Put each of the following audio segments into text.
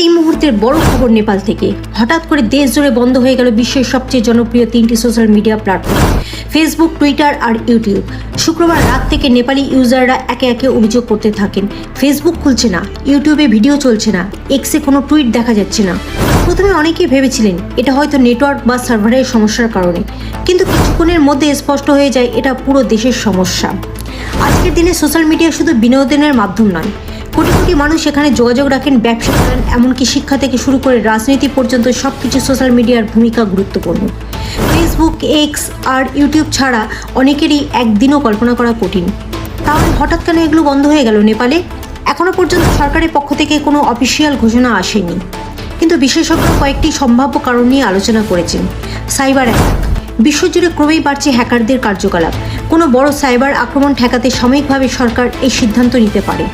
এই মুহূর্তের বড় খবর নেপাল থেকে। হঠাৎ করে দেশ জুড়ে বন্ধ হয়ে গেল বিশ্বের সবচেয়ে জনপ্রিয় তিনটি social media platform Facebook Twitter আর ইউটিউব শুক্রবার রাত থেকে নেপালি ইউজাররা একে একে অভিযোগ করতে থাকেন ফেসবুক খুলছে না ইউটিউবে ভিডিও চলছে না এক্সে কোনো টুইট দেখা যাচ্ছে না। প্রথমে অনেকেই ভেবেছিলেন, এটা হয়তো নেটওয়ার্ক বা সার্ভারের সমস্যার কারণে। কিন্তু কিছুক্ষণের মধ্যে স্পষ্ট হয়ে যায়, এটা পুরো দেশের সমস্যা। আজকের দিনে সোশ্যাল মিডিয়া শুধু বিনোদনের মাধ্যম নয় কোটি কোটি মানুষ এখানে যোগাযোগ রাখেন, ব্যবসা করেন, এমনকি শিক্ষা থেকে শুরু করে রাজনীতি পর্যন্ত সব কিছু সোশ্যাল মিডিয়ার ভূমিকা গুরুত্বপূর্ণ। ফেসবুক এক্স আর ইউটিউব ছাড়া অনেকেরই একদিনও কল্পনা করা কঠিন। তাহলে হঠাৎ কেন এগুলো বন্ধ হয়ে গেল নেপালে? এখনও পর্যন্ত সরকারের পক্ষ থেকে কোনো অফিসিয়াল ঘোষণা আসেনি। কিন্তু বিশেষজ্ঞ কয়েকটি সম্ভাব্য কারণ নিয়ে আলোচনা করেছেন। সাইবার অ্যাটাক বিশ্বজুড়ে ক্রমেই বাড়ছে হ্যাকারদের কার্যকলাপ। কোনো বড় সাইবার আক্রমণ ঠেকাতে সাময়িকভাবে সরকার এই সিদ্ধান্ত নিতে পারে।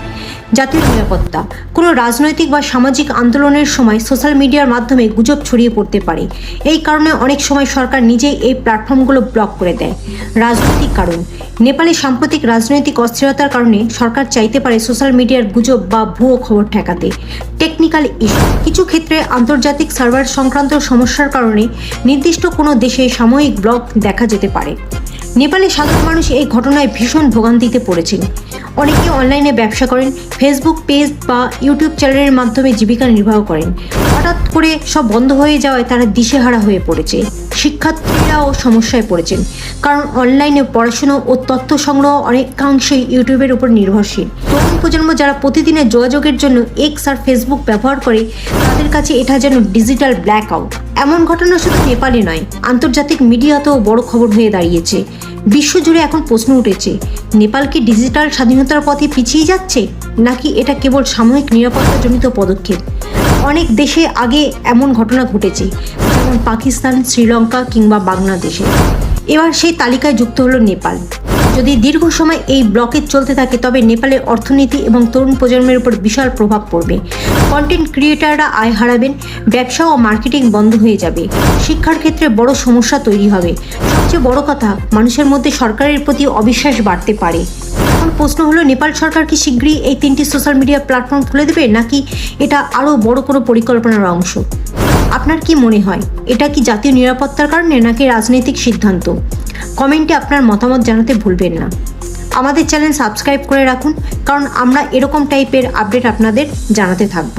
জাতীয় নিরাপত্তা। কোনো রাজনৈতিক বা সামাজিক আন্দোলনের সময় সোশ্যাল মিডিয়ার মাধ্যমে গুজব ছড়িয়ে পড়তে পারে। এই কারণে অনেক সময় সরকার নিজেই এই প্ল্যাটফর্মগুলো ব্লক করে দেয়। রাজনৈতিক কারণ। নেপালে সাম্প্রতিক রাজনৈতিক অস্থিরতার কারণে সরকার চাইতে পারে সোশ্যাল মিডিয়ার গুজব বা ভুয়ো খবর ঠেকাতে। Technical issue. কিছু ক্ষেত্রে আন্তর্জাতিক সার্ভার সংক্রান্ত সমস্যার কারণে নির্দিষ্ট কোনো দেশে সাময়িক ব্লক দেখা যেতে পারে। নেপালে সাধারণ মানুষ এই ঘটনায় ভীষণ ভোগান্তিতে পড়েছেন। অনেকে অনলাইনে ব্যবসা করেন, ফেসবুক পেজ বা ইউটিউব চ্যানেলের মাধ্যমে জীবিকা নির্বাহ করেন। হঠাৎ করে সব বন্ধ হয়ে যাওয়ায় তারা দিশেহারা হয়ে পড়েছে। শিক্ষার্থীরাও সমস্যায় পড়েছেন। কারণ অনলাইনে পড়াশুনো ও তথ্য সংগ্রহ অনেকাংশেই ইউটিউবের উপর নির্ভরশীল। তরুণ প্রজন্ম যারা প্রতিদিনের যোগাযোগের জন্য এক্স আর ফেসবুক ব্যবহার করে, তাদের কাছে এটা যেন ডিজিটাল ব্ল্যাক আউট এমন ঘটনা শুধু নেপালে নয়, আন্তর্জাতিক মিডিয়াতেও বড় খবর হয়ে দাঁড়িয়েছে। বিশ্বজুড়ে এখন প্রশ্ন উঠেছে, নেপাল কি ডিজিটাল স্বাধীনতার পথে পিছিয়ে যাচ্ছে, নাকি এটা কেবল সাময়িক নিরাপত্তাজনিত পদক্ষেপ? অনেক দেশে আগে এমন ঘটনা ঘটেছে, যেমন পাকিস্তান, শ্রীলঙ্কা কিংবা বাংলাদেশে। এবার সেই তালিকায় যুক্ত হলো নেপাল। যদি দীর্ঘ সময় এই ব্লকেজ চলতে থাকে, তবে নেপালের অর্থনীতি এবং তরুণ প্রজন্মের উপর বিশাল প্রভাব পড়বে। কন্টেন্ট ক্রিয়েটাররা আয় হারাবেন ব্যবসা ও মার্কেটিং বন্ধ হয়ে যাবে। শিক্ষার ক্ষেত্রে বড় সমস্যা তৈরি হবে। সবচেয়ে বড় কথা, মানুষের মধ্যে সরকারের প্রতি অবিশ্বাস বাড়তে পারে। এখন প্রশ্ন হলো, নেপাল সরকার কি শীঘ্রই এই তিনটি সোশ্যাল মিডিয়া প্ল্যাটফর্ম খুলে দেবে, নাকি এটা আরও বড় কোনো পরিকল্পনার অংশ? আপনার কি মনে হয়, এটা কি জাতীয় নিরাপত্তার কারণে, নাকি রাজনৈতিক সিদ্ধান্ত? কমেন্টে আপনার মতামত জানাতে ভুলবেন না। আমাদের চ্যানেল সাবস্ক্রাইব করে রাখুন, কারণ আমরা এরকম টাইপের আপডেট আপনাদের জানাতে থাকব।